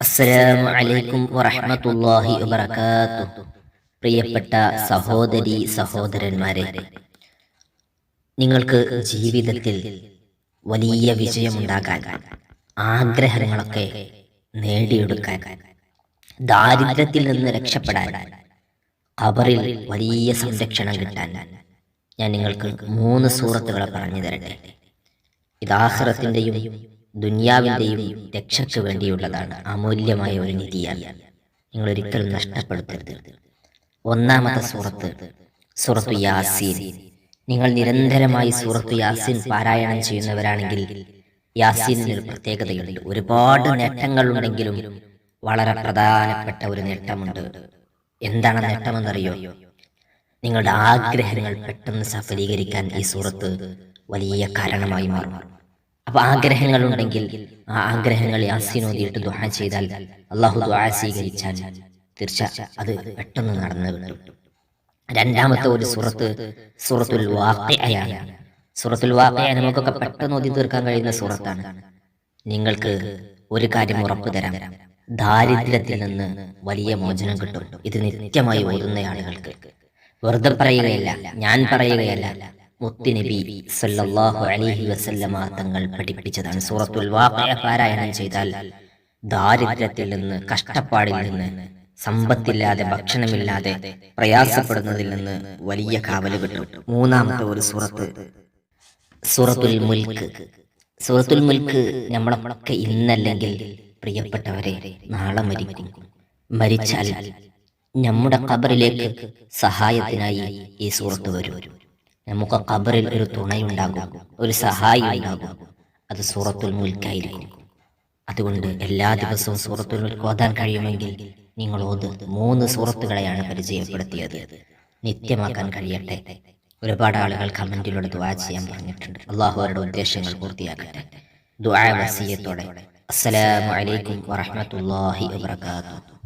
അസ്സലാമു അലൈക്കും വറഹ്മത്തുള്ളാഹി വബറകാതുഹു. പ്രിയപ്പെട്ട സഹോദരി സഹോദരന്മാരെ നിങ്ങൾക്ക് ജീവിതത്തിൽ വലിയ വിജയമുണ്ടാകാൻ ആഗ്രഹങ്ങളൊക്കെ നേടിയെടുക്കാൻ ദാരിദ്ര്യത്തിൽ നിന്ന് രക്ഷപ്പെടാൻ ഖബറിൽ വലിയ സംരക്ഷണം കിട്ടാൻ ഞാൻ നിങ്ങൾക്ക് മൂന്ന് സൂറത്തുകളെ പറഞ്ഞു തരട്ടെ. ഇത് ദുനിയാവിന്റെയും രക്ഷയ്ക്ക് വേണ്ടിയുള്ളതാണ് അമൂല്യമായ ഒരു നിധിയാണ് നിങ്ങൾ ഒരിക്കലും നഷ്ടപ്പെടുത്തരുത്. ഒന്നാമത്തെ സൂറത്ത് സൂറത്തു യാസീൻ. നിങ്ങൾ നിരന്തരമായി സൂറത്തു യാസീൻ പാരായണം ചെയ്യുന്നവരാണെങ്കിൽ യാസീനിന് ഒരു പ്രത്യേകതയുണ്ട്. ഒരുപാട് നേട്ടങ്ങളുണ്ടെങ്കിലും വളരെ പ്രധാനപ്പെട്ട ഒരു നേട്ടമുണ്ട്. എന്താണ് നേട്ടമെന്നറിയോ? നിങ്ങളുടെ ആഗ്രഹങ്ങൾ പെട്ടെന്ന് സഫലീകരിക്കാൻ ഈ സൂറത്ത് വലിയ കാരണമായി മാറും. അപ്പൊ ആഗ്രഹങ്ങൾ ഉണ്ടെങ്കിൽ ആ ആഗ്രഹങ്ങൾ യാസീനോദിയിട്ട് ദുആ ചെയ്താൽ അള്ളാഹു ദുആ സ്വീകരിച്ചാൽ തീർച്ച അത് പെട്ടെന്ന് നടന്നു കിട്ടും. രണ്ടാമത്തെ ഒരു സൂറത്ത് സൂറത്തുൽ വാഖിഅയാണ് സൂറത്തുൽ വാക്കയ നമുക്കൊക്കെ പെട്ടെന്ന് ഓതി തീർക്കാൻ കഴിയുന്ന സൂറത്താണ്. നിങ്ങൾക്ക് ഒരു കാര്യം ഉറപ്പു തരാം. ദാരിദ്ര്യത്തിൽ നിന്ന് വലിയ മോചനം കിട്ടും. ഇത് നിത്യമായി ഓതുന്ന ആളുകൾക്ക്. വെറുതെ പറയുകയല്ല. ഞാൻ പറയുകയല്ല. മുത്തുനബി സല്ലല്ലാഹു അലൈഹി വസല്ലമ തങ്ങൾ പഠിപ്പിച്ചതാണ്. സൂറത്തുൽ വാഖിയ പാരായണം ചെയ്താൽ ദാരിദ്ര്യത്തിൽ നിന്ന് കഷ്ടപ്പാടിൽ നിന്ന് സമ്പത്തില്ലാതെ ഭക്ഷണമില്ലാതെ പ്രയാസപ്പെടുന്നതിൽ നിന്ന് വലിയ കാവൽ കിട്ടും. മൂന്നാമത്തെ ഒരു സൂറത്ത് സൂറത്തുൽ മുൽക്ക്. സൂറത്തുൽ മുൽക്ക് നമ്മളൊക്കെ ഇന്നല്ലെങ്കിൽ പ്രിയപ്പെട്ടവരെ നാളെ മരിക്കും. മരിച്ചാൽ നമ്മുടെ ഖബറിലേക്ക് സഹായത്തിനായി ഈ സൂറത്ത് വരും. നമുക്ക് ഖബറിൽ ഒരു തുണയുണ്ടാകും ഒരു സഹായി ഉണ്ടാകും അത് സൂറത്തുൽ മുൽക്കായിരിക്കും. അതുകൊണ്ട് എല്ലാ ദിവസവും സൂറത്തുൽ മുൽക്ക് ഓതാൻ കഴിയുമെങ്കിൽ നിങ്ങൾ ഓത് മൂന്ന് സൂറത്തുകളെയാണ് പരിചയപ്പെടുത്തിയത്. നിത്യമാക്കാൻ കഴിയട്ടെ. ഒരുപാട് ആളുകൾ കമന്റിലൂടെ ദുആ ചെയ്യാൻ പറഞ്ഞിട്ടുണ്ട്. അള്ളാഹു അവരുടെ ഉദ്ദേശങ്ങൾ പൂർത്തിയാക്കട്ടെ. ദുആ വസീയത്തോടെ. അസ്സലാമു അലൈക്കും വറഹ്മത്തുള്ളാഹി വബറകാതുഹു.